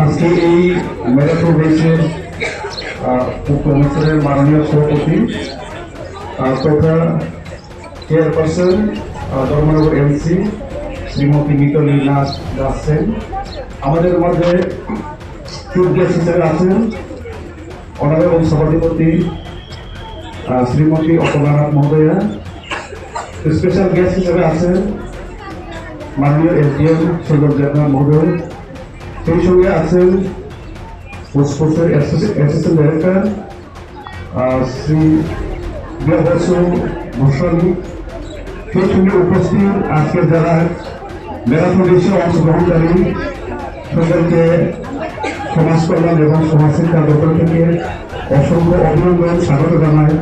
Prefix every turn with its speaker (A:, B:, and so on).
A: আজকে এই ম্যারাথন রেসের অনুষ্ঠানের মাননীয় সভাপতি তথা চেয়ারপারসন ধর্মনগর এমসি শ্রীমতী মিতলী নাথ যাচ্ছেন আমাদের মধ্যে চিফ গেস্ট হিসেবে আছেন অনারেবল সভাধিপতি শ্রীমতী অপর্ণানাথ মহোদয়া। স্পেশাল গেস্ট হিসেবে আছেন মাননীয় এসডিএম সৈকত জাহান মহোদয়। সেই সঙ্গে আছেন স্পোর্টসের অ্যাসিস্ট্যান্ট ডাইরেক্টর শ্রী দেববর্ষ গোস্বামী সেই সঙ্গে উপস্থিত আজকে যারা ম্যারাথন রেসে অংশগ্রহণকারী সকলকে সমাজ এবং সমাজ শিক্ষা দপ্তর থেকে অসংখ্য অভিনন্দন, স্বাগত জানায়